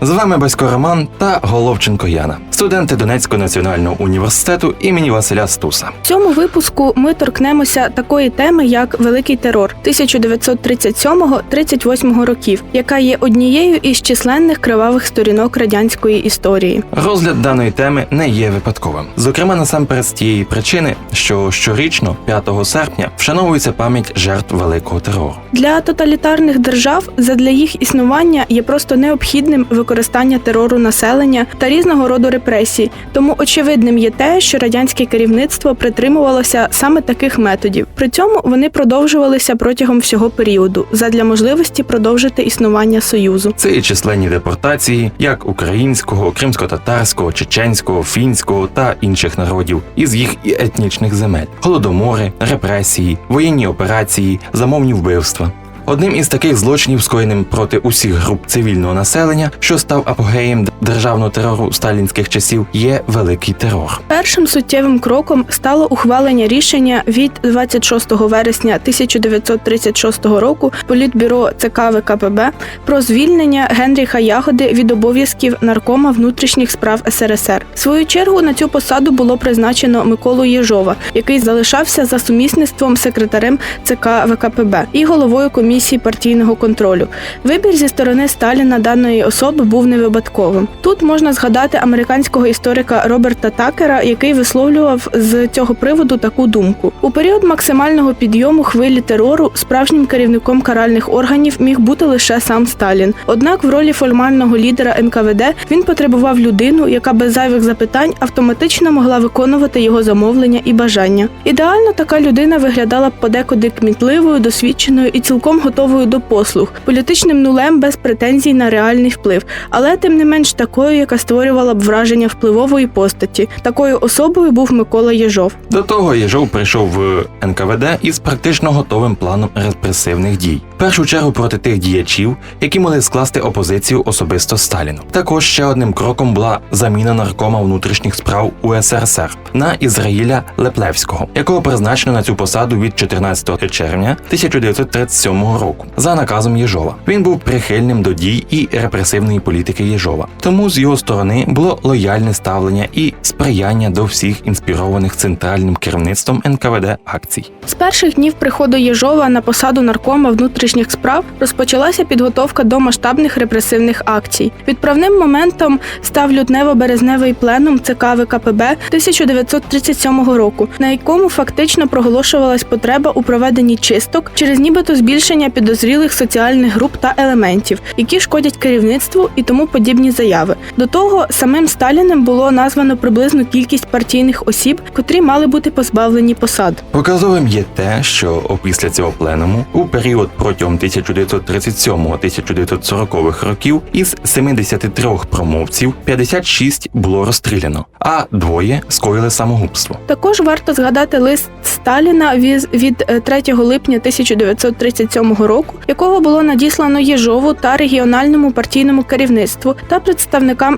З вами Басько Роман та Головченко Яна, студенти Донецького національного університету імені Василя Стуса. В цьому випуску ми торкнемося такої теми, як Великий терор 1937-38 років, яка є однією із численних кривавих сторінок радянської історії. Розгляд даної теми не є випадковим. Зокрема, насамперед з тієї причини, що щорічно, 5 серпня, вшановується пам'ять жертв великого терору. Для тоталітарних держав задля їх існування є просто необхідним використання терору населення та різного роду репресій. Тому очевидним є те, що радянське керівництво притримувалося саме таких методів. При цьому вони продовжувалися протягом всього періоду задля можливості продовжити існування союзу. Це і численні депортації як українського, кримсько-татарського, чеченського, фінського та інших народів із їх і етнічних земель, голодомори, репресії, воєнні операції, замовні вбивства. Одним із таких злочинів, скоєним проти усіх груп цивільного населення, що став апогеєм державного терору сталінських часів, є великий терор. Першим суттєвим кроком стало ухвалення рішення від 26 вересня 1936 року Політбюро ЦК ВКПБ про звільнення Генріха Ягоди від обов'язків наркома внутрішніх справ СРСР. В свою чергу на цю посаду було призначено Миколу Єжова, який залишався за сумісництвом секретарем ЦК ВКПБ і головою комісії партійного контролю. Вибір зі сторони Сталіна даної особи був не випадковим. Тут можна згадати американського історика Роберта Такера, який висловлював з цього приводу таку думку: у період максимального підйому хвилі терору справжнім керівником каральних органів міг бути лише сам Сталін. Однак в ролі формального лідера НКВД він потребував людину, яка без зайвих запитань автоматично могла виконувати його замовлення і бажання. Ідеально така людина виглядала подекуди кмітливою, досвідченою і цілком готовою до послуг, політичним нулем без претензій на реальний вплив, але тим не менш такою, яка створювала б враження впливової постаті. Такою особою був Микола Єжов. До того Єжов прийшов в НКВД із практично готовим планом репресивних дій. В першу чергу проти тих діячів, які могли скласти опозицію особисто Сталіну. Також ще одним кроком була заміна наркома внутрішніх справ УСРСР на Ізраїля Леплевського, якого призначено на цю посаду від 14 червня 1937 року за наказом Єжова. Він був прихильним до дій і репресивної політики Єжова. Тому з його сторони було лояльне ставлення і сприяння до всіх інспірованих центральним керівництвом НКВД акцій. З перших днів приходу Єжова на посаду наркома внутрішніх справ розпочалася підготовка до масштабних репресивних акцій. Відправним моментом став лютнево-березневий пленум ЦК ВКПБ 1937 року, на якому фактично проголошувалась потреба у проведенні чисток через нібито збільшення підозрілих соціальних груп та елементів, які шкодять керівництву і тому подібні заяви. До того самим Сталіним було названо приблизну кількість партійних осіб, котрі мали бути позбавлені посад. Показовим є те, що опісля цього пленуму у період протягом 1937-1940 років із 73 промовців 56 було розстріляно, а двоє скоїли самогубство. Також варто згадати лист Сталіна від від е, 3 липня 1937 року, якого було надіслано Єжову та регіональному партійному керівництву та представникам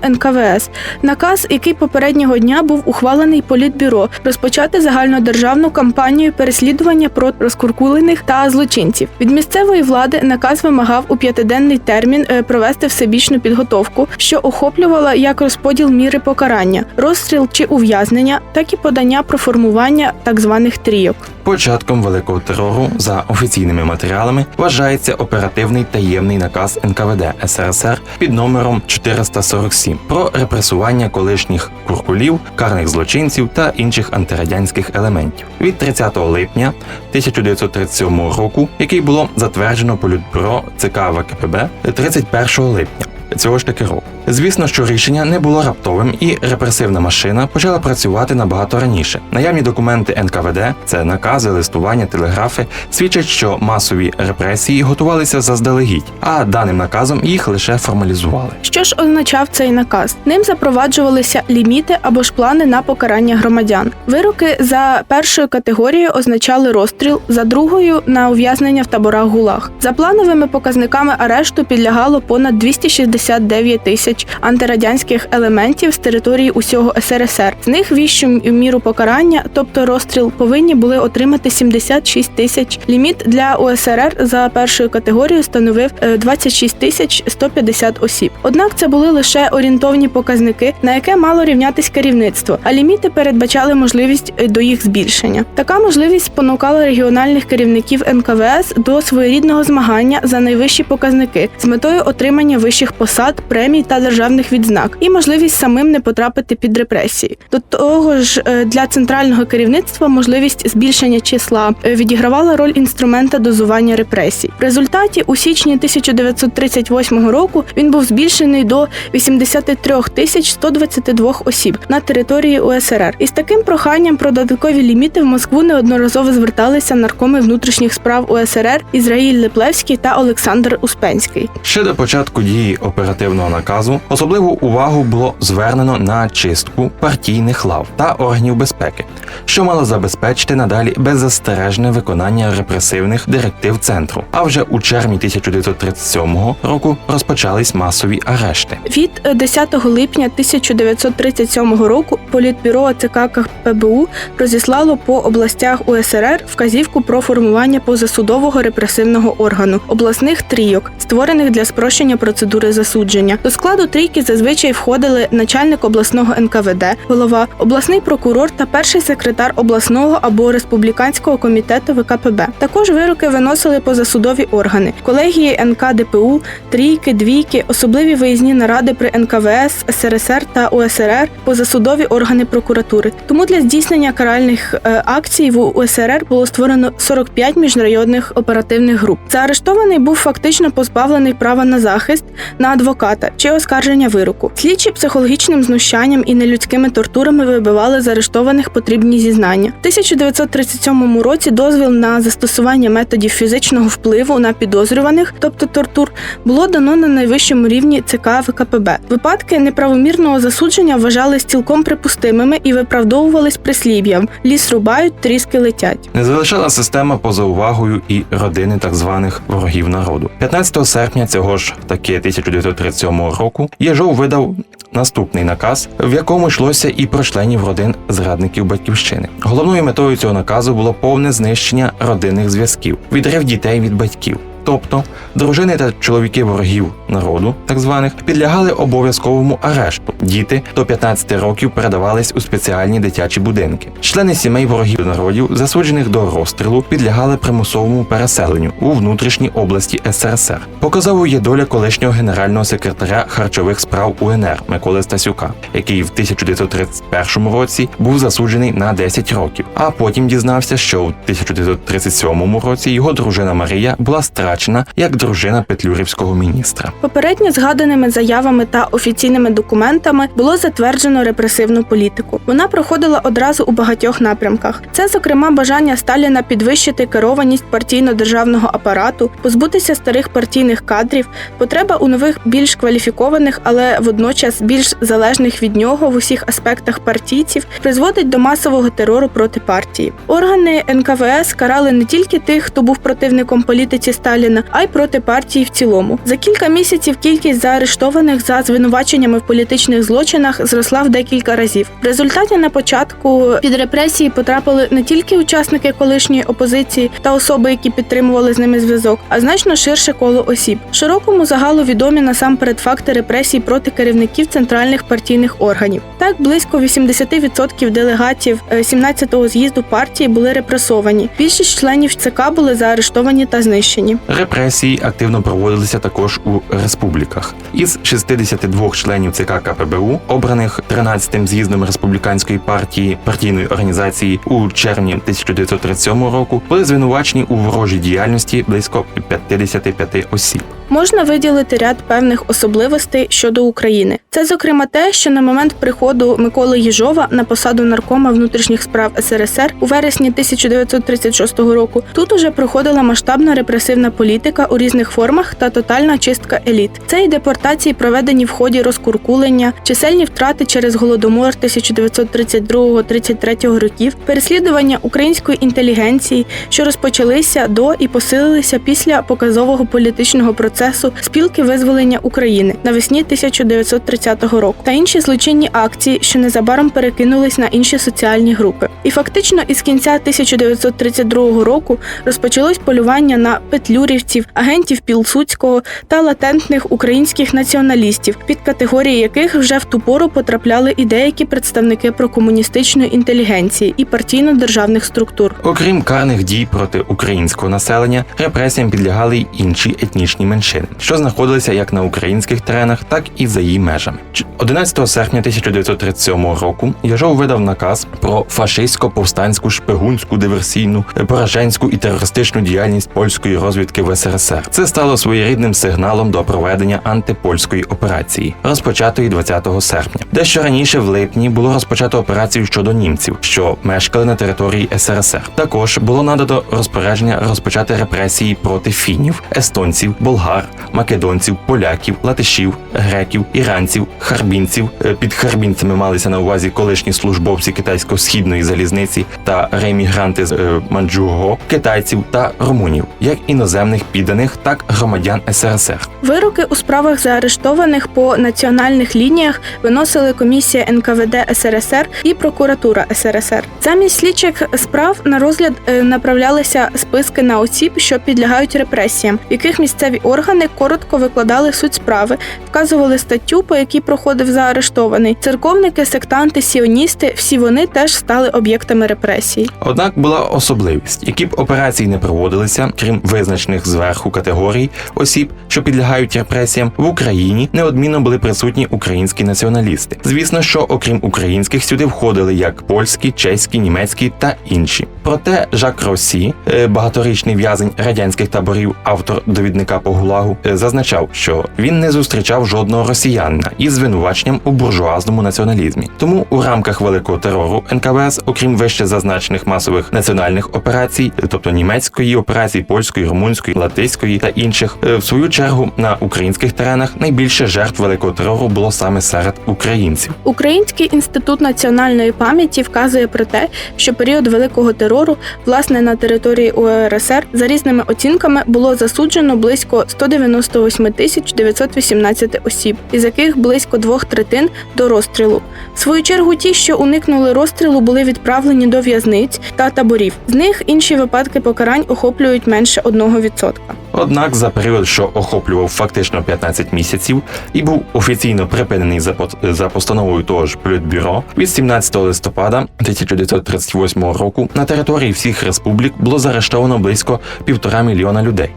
НКВС. Наказ, який попереднього дня був ухвалений політбюро, розпочати загальнодержавну кампанію переслідування проти розкуркулених та злочинців. Від місцевої влади наказ вимагав у п'ятиденний термін е, провести всебічну підготовку, що охоплювала як розподіл міри покарання, розстріл чи ув'язнення, так і подання про формування так званих трійок. Початком великого терору за офіційними матеріалами вважається оперативний таємний наказ НКВД СРСР під номером 447 про репресування колишніх куркулів, карних злочинців та інших антирадянських елементів від 30 липня 1937 року, який було затверджено політбюро ЦК ВКПБ 31 липня. Цього ж таки року Звісно, що рішення не було раптовим, і репресивна машина почала працювати набагато раніше. Наявні документи НКВД, це накази, листування, телеграфи, свідчать, що масові репресії готувалися заздалегідь, а даним наказом їх лише формалізували. Що ж означав цей наказ? Ним запроваджувалися ліміти або ж плани на покарання громадян. Вироки за першою категорією означали розстріл, за другою на ув'язнення в таборах ГУЛАГ. За плановими показниками арешту підлягало понад 269 тисяч антирадянських елементів з території усього СРСР. З них віщу міру покарання, тобто розстріл, повинні були отримати 76 тисяч. Ліміт для УСРР за першою категорією становив е, 26 тисяч 150 осіб. Однак це були лише орієнтовні показники, на яке мало рівнятись керівництво, а ліміти передбачали можливість е, до їх збільшення. Така можливість спонукала регіональних керівників НКВС до своєрідного змагання за найвищі показники з метою отримання вищих посад, премій та державних відзнак, і можливість самим не потрапити під репресії. До того ж, е, для центрального керівництва можливість збільшення числа е, відігравала роль інструмента дозування репресій. В результаті у січні 1938 року він був збільшений до 83 тисяч 122 осіб на території УСРР. І з таким проханням про додаткові ліміти в Москву неодноразово зверталися наркоми внутрішніх справ УСРР Ізраїль Леплевський та Олександр Успенський. Ще до початку дії оперативного наказу особливу увагу було звернено на чистку партійних лав та органів безпеки, що мало забезпечити надалі беззастережне виконання репресивних директив центру. А вже у червні 1937 року розпочались масові арешти. Від е, 10 липня 1937 року Політбюро ЦК КПБУ розіслало по областях УСРР вказівку про формування позасудового репресивного органу обласних трійок, створених для спрощення процедури засудження. До складу трійки зазвичай входили начальник обласного НКВД, голова, обласний прокурор та перший секретар обласного або республіканського комітету ВКПБ. Також вироки виносили позасудові органи, колегії НКДПУ, трійки, двійки, особливі виїзні наради при НКВС, СРСР та УСРР, позасудові органи прокуратури. Тому для здійснення каральних е, акцій в УСРР було створено 45 міжрайонних оперативних груп. Заарештований був фактично позбавлений права на захист, на адвоката чи оскарження вироку. Слідчі психологічним знущанням і нелюдськими тортурами вибивали з арештованих потрібні зізнання. В 1937 році дозвіл на застосування методів фізичного впливу на підозрюваних, тобто тортур, було дано на найвищому рівні ЦК ВКПБ. Випадки неправомірного засудження вважались цілком припустимими і виправдовувались прислів'ям: ліс рубають, тріски летять. Не залишала система поза увагою і родини так званих ворогів народу. 15 серпня цього ж таки 1937 року Єжов видав наступний наказ, в якому йшлося і про членів родин зрадників батьківщини. Головною метою цього наказу було повне знищення родинних зв'язків, відрив дітей від батьків. Тобто дружини та чоловіки ворогів народу, так званих, підлягали обов'язковому арешту. Діти до 15 років передавались у спеціальні дитячі будинки. Члени сімей ворогів народів, засуджених до розстрілу, підлягали примусовому переселенню у внутрішній області СРСР. Показовою є доля колишнього генерального секретаря харчових справ УНР Миколи Стасюка, який в 1931 році був засуджений на 10 років, а потім дізнався, що у 1937 році його дружина Марія була страчена як дружина петлюрівського міністра. Попередньо згаданими заявами та офіційними документами було затверджено репресивну політику. Вона проходила одразу у багатьох напрямках. Це, зокрема, бажання Сталіна підвищити керованість партійно-державного апарату, позбутися старих партійних кадрів, потреба у нових більш кваліфікованих, але водночас більш залежних від нього в усіх аспектах партійців, призводить до масового терору проти партії. Органи НКВС карали не тільки тих, хто був противником політиці Сталіна, а й проти партії в цілому. За кілька місяців кількість заарештованих за звинуваченнями в політичних злочинах зросла в декілька разів. В результаті на початку під репресії потрапили не тільки учасники колишньої опозиції та особи, які підтримували з ними зв'язок, а значно ширше коло осіб. Широкому загалу відомі насамперед факти репресій проти керівників центральних партійних органів. Так, близько 80% делегатів е, 17-го з'їзду партії були репресовані. Більшість членів ЦК були заарештовані та знищені. Репресії активно проводилися також у республіках. Із 62 членів ЦК КПБУ, обраних 13-тим з'їздом республіканської партії партійної організації у червні 1937 року, були звинувачені у ворожій діяльності близько 55 осіб. Можна виділити ряд певних особливостей щодо України. Це, зокрема, те, що на момент приходу Миколи Єжова на посаду наркома внутрішніх справ СРСР у вересні 1936 року тут уже проходила масштабна репресивна політика у різних формах та тотальна чистка еліт. Це і депортації, проведені в ході розкуркулення, чисельні втрати через голодомор 1932-33 років, переслідування української інтелігенції, що розпочалися до і посилилися після показового політичного процесу спілки визволення України навесні 1930 року та інші злочинні акції, що незабаром перекинулись на інші соціальні групи. І фактично із кінця 1932 року розпочалось полювання на петлюрівців, агентів Пілсудського та латентних українських націоналістів, під категорії яких вже в ту пору потрапляли і деякі представники прокомуністичної інтелігенції і партійно-державних структур. Окрім карних дій проти українського населення, репресіям підлягали й інші етнічні меншини, що знаходилися як на українських теренах, так і за її межами. Ч- 11 серпня 1937 року Яжов видав наказ про фашистсько-повстанську шпигунську диверсійну, пораженську і терористичну діяльність польської розвідки в СРСР. Це стало своєрідним сигналом до проведення антипольської операції, розпочатої 20 серпня. Дещо раніше в липні було розпочато операцію щодо німців, що мешкали на території СРСР. Також було надано розпорядження розпочати репресії проти фінів, естонців, болгар, македонців, поляків, латишів, греків, іранців, харбінців. Е, Під харбінцями малися на увазі колишні службовці китайсько-східної залізниці та реемігранти з е, Манчжуго, китайців та румунів, як іноземних підданих, так громадян СРСР. Вироки у справах заарештованих по національних лініях виносили комісія НКВД СРСР і прокуратура СРСР. Замість слідчих справ на розгляд е, направлялися списки на осіб, що підлягають репресіям, в яких місцеві органи коротко викладали суть справи, вказували статтю, по якій проходив заарештований. Церковники, сектанти, сіоністи всі вони теж стали об'єктами репресій. Однак була особливість, які б операції не проводилися, крім визначених зверху категорій осіб, що підлягають репресіям, в Україні неодмінно були присутні українські націоналісти. Звісно, що окрім українських сюди входили як польські, чеські, німецькі та інші. Проте Жак Росі, е, багаторічний в'язень радянських таборів, автор довідника по гулагу, е, зазначав, що він не зустрічав жодного росіянина із звинуваченням у буржуазному націоналізмі. Тому у рамках великого терору НКВС, окрім вище зазначених масових національних операцій, е, тобто німецької операції, польської, румунської, латиської та інших, в свою чергу на українських теренах найбільше жертв великого терору було саме серед українців. Український інститут національної пам'яті вказує про те, що період великого терору, власне, на території УРСР за різними оцінками було засуджено близько 198 тисяч 918 осіб, із яких близько двох третин до розстрілу. В свою чергу, ті, що уникнули розстрілу, були відправлені до в'язниць та таборів. З них інші випадки покарань охоплюють менше 1%. Однак за період, що охоплював фактично 15 місяців, і був офіційно припинений за, за постановою того ж Політбюро, від 17 листопада 1938 року на території всіх республік було заарештовано близько півтора мільйона людей.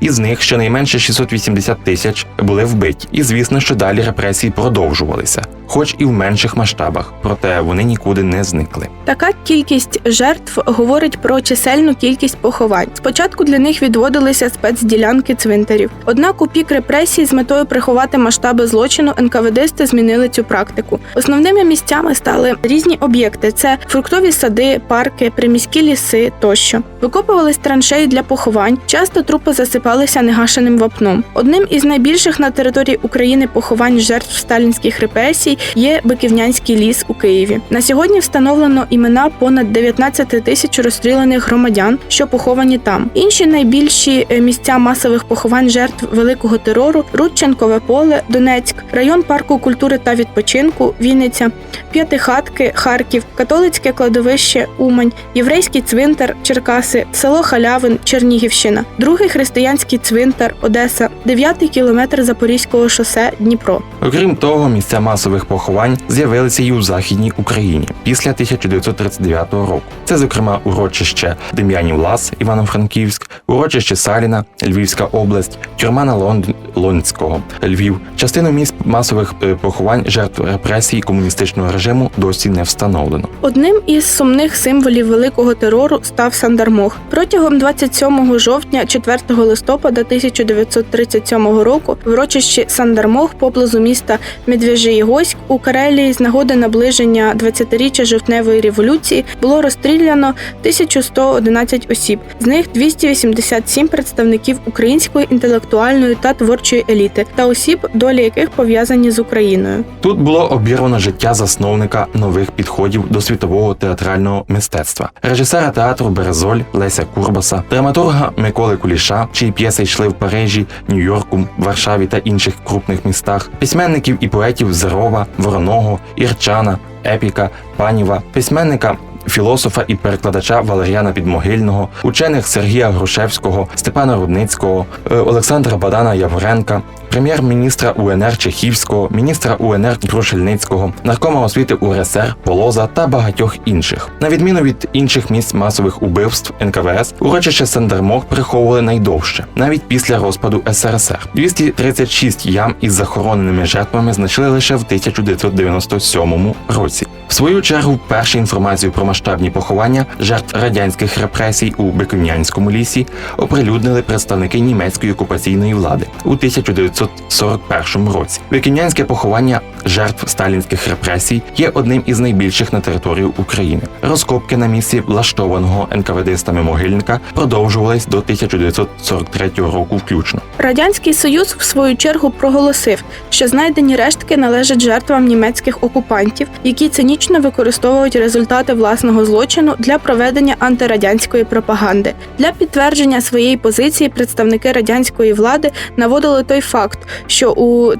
Із них щонайменше 680 тисяч були вбиті, і звісно, що далі репресії продовжувалися, хоч і в менших масштабах, проте вони нікуди не зникли. Така кількість жертв говорить про чисельну кількість поховань. Спочатку для них відводилися спецділянки цвинтарів. Однак у пік репресій з метою приховати масштаби злочину НКВДсти змінили цю практику. Основними місцями стали різні об'єкти: це фруктові сади, парки, приміські ліси тощо. Викопувались траншеї для поховань. Часто трупи засипалися негашеним вапном. Одним із найбільших на території України поховань жертв сталінських репресій є Биківнянський ліс у Києві. На сьогодні встановлено імена понад 19 тисяч розстріляних громадян, що поховані там. Інші найбільші е, місця масових поховань жертв великого терору Рудченкове поле, Донецьк, район парку культури та відпочинку, Вінниця, П'ятихатки, Харків, католицьке кладовище Умань, єврейський цвинтар Черкаси, село Халявин, Чернігівщина, другий християнський цвинтар Одеса, дев'ятий кілометр Запорізького шосе Дніпро. Окрім того, місця масових поховань з'явилися і у Західній Україні після 1939 року. Це, зокрема, урочище Дем'янів Лас, Івано-Франківськ, урочище Саліна, Львівська область, тюрма на Лонд... Лонського, Львів. Частину місць масових е, поховань жертв репресій комуністичного режиму досі не встановлено. Одним із сумних символів великого терору став Сандармох. Протягом 27 жовтня 4 листопада 1937 року в урочищі Сандармох поблизу міста Медвежиєгоськ у Карелії з нагоди наближення 20-річчя жовтневої революції було розстріляно 1111 осіб, з них 287 представників української інтелектуальної та творчої еліти та осіб, долі яких пов'язані з Україною. Тут було обірвано життя засновника нових підходів до світового театрального мистецтва, режисера театру Березоль Леся Курбаса, драматурга Миколи Куліша, чиї п'єси йшли в Парижі, Нью-Йорку, Варшаві та інших крупних містах, письменників і поетів Зерова, Вороного, Ірчана, Епіка, Паніва, письменника. Філософа і перекладача Валеріана Підмогильного, учених Сергія Грушевського, Степана Рудницького, е, Олександра Бадана Яворенка, прем'єр-міністра УНР Чехівського, міністра УНР Крушельницького, наркома освіти УРСР Полоза та багатьох інших. На відміну від інших місць масових убивств НКВС, урочище Сандермох приховували найдовше, навіть після розпаду СРСР. 236 ям із захороненими жертвами знайшли лише в 1997 році. В свою чергу, першу інформацію про масштабні поховання жертв радянських репресій у Бекунянському лісі оприлюднили представники німецької окупаційної влади у 1941 році. Бекунянське поховання жертв сталінських репресій є одним із найбільших на території України. Розкопки на місці влаштованого НКВДстами могильника продовжувались до 1943 року включно. Радянський Союз в свою чергу проголосив, що знайдені рештки належать жертвам німецьких окупантів, які цинічно використовують результати власного злочину для проведення антирадянської пропаганди. Для підтвердження своєї позиції представники радянської влади наводили той факт, що у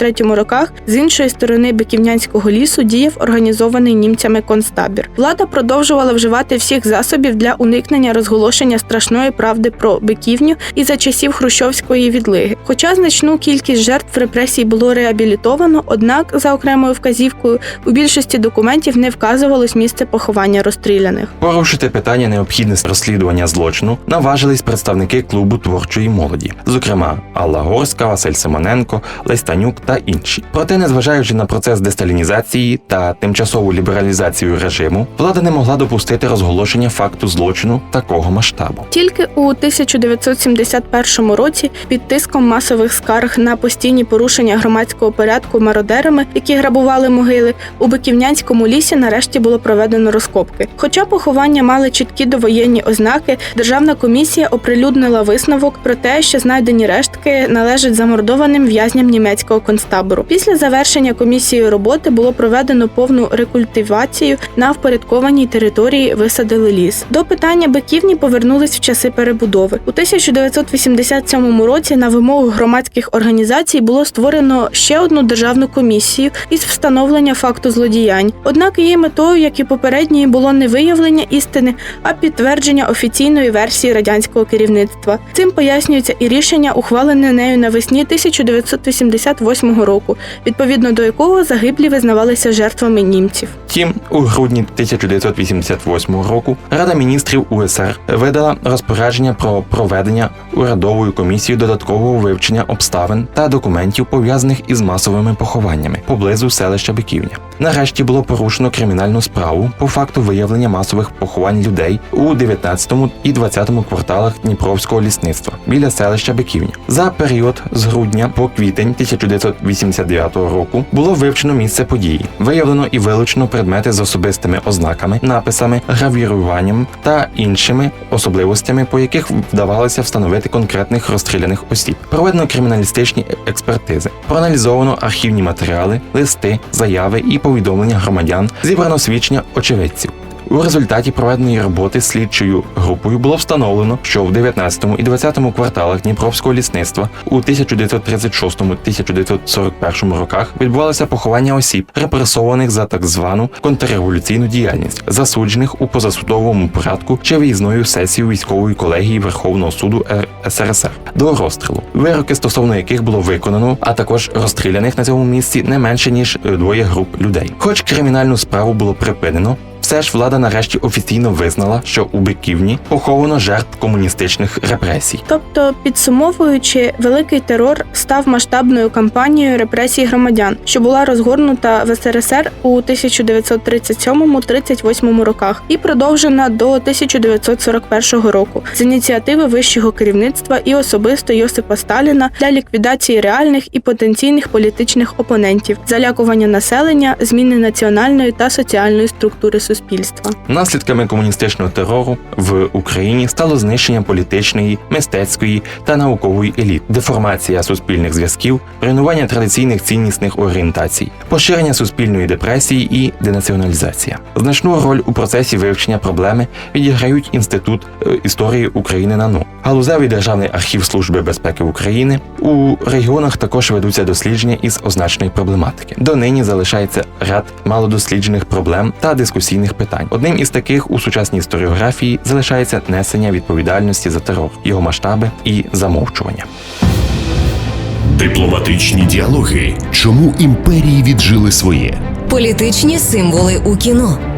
1941-43 роках з іншої сторони Биківнянського лісу діяв організований німцями концтабір. Влада продовжувала вживати всіх засобів для уникнення розголошення страшної правди про биківню і за часів хрущовської відлиги. Хоча значну кількість жертв репресій було реабілітовано, однак за окремою вказівкою у більшості документів не вказувалось місце поховання розстріляних. Порушити питання необхідності розслідування злочину наважились представники клубу творчої молоді, зокрема Алла Горська, Василь Симоненко, Лесь Танюк та інші. Проте, незважаючи на процес десталінізації та тимчасову лібералізацію режиму, влада не могла допустити розголошення факту злочину такого масштабу. Тільки у 1971 році під тиском масових скарг на постійні порушення громадського порядку мародерами, які грабували могили, у Биківнянському лісі нарешті було проведено розкопки. Хоча поховання мали чіткі довоєнні ознаки, державна комісія оприлюднила висновок про те, що знайдені рештки належать замордованим в'язням німецького концтабору. Після завершення комісією роботи було проведено повну рекультивацію на впорядкованій території висадили ліс. До питання биківні повернулись в часи перебудови. У 1987 році на вимогу громадських організацій було створено ще одну державну комісію із встановлення факту злодіянь. Однак її метою, як і попередньої, було не виявлення істини, а підтвердження офіційної версії радянського керівництва. Цим пояснюється і рішення, ухвалене нею навесні 1988 року, відповідно до якого загиблі визнавалися жертвами німців. Втім, у грудні 1988 року Рада міністрів УСР видала розпорядження про проведення урядовою комісією додаткового вивчення обставин та документів пов'язаних із масовими похованнями поблизу селища Биківня. Нарешті було порушено кримінальну справу по факту виявлення масових поховань людей у 19 і 20 кварталах Дніпровського лісництва біля селища Биківня. За період з грудня по квітень 1989 року було вивчено місце події, виявлено і вилучено предмети з особистими ознаками, написами, гравіруванням та іншими особливостями, по яких вдавалося встановити конкретних розстріляних осіб. Проведено криміналістичні експертизи, проаналізовано архівні матеріали, листи, заяви і повідомлення громадян, зібрано свідчення очевидців. У результаті проведеної роботи слідчою групою було встановлено, що в 19 і 20 кварталах Дніпровського лісництва у 1936-1941 роках відбувалося поховання осіб, репресованих за так звану контрреволюційну діяльність, засуджених у позасудовому порядку чи виїзною сесією військової колегії Верховного суду СРСР до розстрілу, вироки стосовно яких було виконано, а також розстріляних на цьому місці не менше ніж е, двоє груп людей. Хоч кримінальну справу було припинено. Все ж влада нарешті офіційно визнала, що у Биківні поховано жертв комуністичних репресій. Тобто, підсумовуючи, великий терор став масштабною кампанією репресій громадян, що була розгорнута в СРСР у 1937-38 роках і продовжена до 1941 року з ініціативи вищого керівництва і особисто Йосипа Сталіна для ліквідації реальних і потенційних політичних опонентів, залякування населення, зміни національної та соціальної структури суспільства. Наслідками комуністичного терору в Україні стало знищення політичної, мистецької та наукової еліт, деформація суспільних зв'язків, руйнування традиційних ціннісних орієнтацій, поширення суспільної депресії і денаціоналізація. Значну роль у процесі вивчення проблеми відіграють інститут е, історії України НАНУ, галузевий державний архів Служби безпеки України. У регіонах також ведуться дослідження із означеної проблематики. Донині залишається ряд малодосліджених проблем та дискусійних питань. Одним із таких у сучасній історіографії залишається несення відповідальності за терор, його масштаби і замовчування. Дипломатичні діалоги. Чому імперії віджили своє? Політичні символи у кіно.